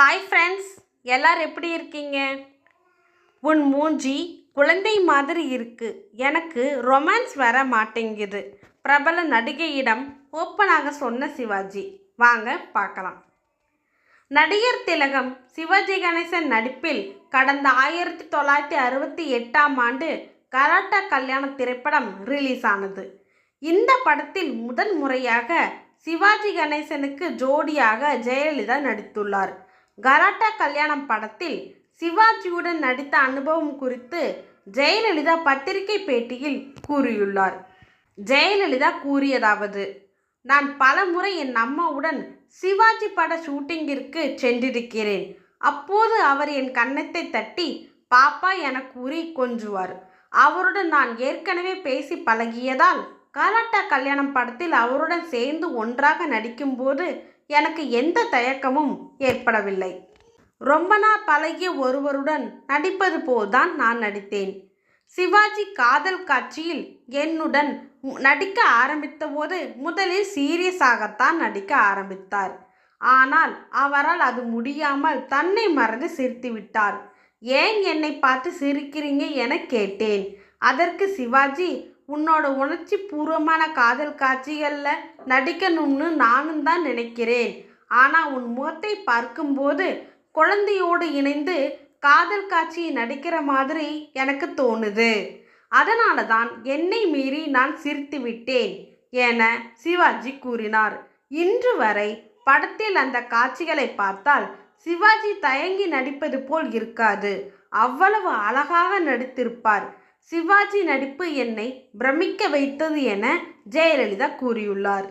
Hi friends எல்லாரும் எப்படி இருக்கீங்க? உன் மூஞ்சி குழந்தை மாதிரி இருக்கு. எனக்கு ரொமான்ஸ் வர மாட்டேங்குது. பிரபல நடிகையிடம் ஓப்பனாக சொன்ன சிவாஜி. வாங்க பார்க்கலாம். நடிகர் திலகம் சிவாஜி கணேசன் நடிப்பில் கடந்த ஆயிரத்தி தொள்ளாயிரத்தி அறுபத்தி எட்டாம் ஆண்டு கராட்டா கல்யாண திரைப்படம் ரிலீஸ் ஆனது. இந்த படத்தில் முதன் முறையாக சிவாஜி கணேசனுக்கு ஜோடியாக ஜெயலலிதா நடித்துள்ளார். கராட்டா கல்யாணம் படத்தில் சிவாஜியுடன் நடித்த அனுபவம் குறித்து ஜெயலலிதா பத்திரிகை பேட்டியில் கூறியுள்ளார். ஜெயலலிதா கூறியதாவது நான் பல முறை என் அம்மாவுடன் சிவாஜி பட ஷூட்டிங்கிற்கு சென்றிருக்கிறேன். அப்போது அவர் என் கன்னத்தை தட்டி பாப்பா என கூறி கொஞ்சுவார். அவருடன் நான் ஏற்கனவே பேசி பழகியதால் கராட்டா கல்யாணம் படத்தில் அவருடன் சேர்ந்து ஒன்றாக நடிக்கும்போது எனக்கு எந்த தயக்கமும் ஏற்படவில்லை. ரொம்ப நாள் பழகிய ஒருவருடன் நடிப்பது போல்தான் நான் நடித்தேன். சிவாஜி காதல் காட்சியில் என்னுடன் நடிக்க ஆரம்பித்த போது முதலில் சீரியஸாகத்தான் நடிக்க ஆரம்பித்தார். ஆனால் அவரால் அது முடியாமல் தன்னை மறந்து சிரித்து விட்டார். ஏன் என்னை பார்த்து சிரிக்கிறீங்க என கேட்டேன். அதற்கு சிவாஜி உன்னோட உணர்ச்சி பூர்வமான காதல் காட்சிகளில் நடிக்கணும்னு நானும் தான் நினைக்கிறேன். ஆனால் உன் முகத்தை பார்க்கும்போது குழந்தையோடு இணைந்து காதல் காட்சியை நடிக்கிற மாதிரி எனக்கு தோணுது. அதனால தான் என்னை மீறி நான் சிரித்து விட்டேன் என சிவாஜி கூறினார். இன்று வரை படத்தில் அந்த காட்சிகளை பார்த்தால் சிவாஜி தயங்கி நடிப்பது போல் இருக்காது. அவ்வளவு அழகாக நடித்திருப்பார். சிவாஜி நடிப்பு என்னை பிரமிக்க வைத்தது என ஜெயலலிதா கூறியுள்ளார்.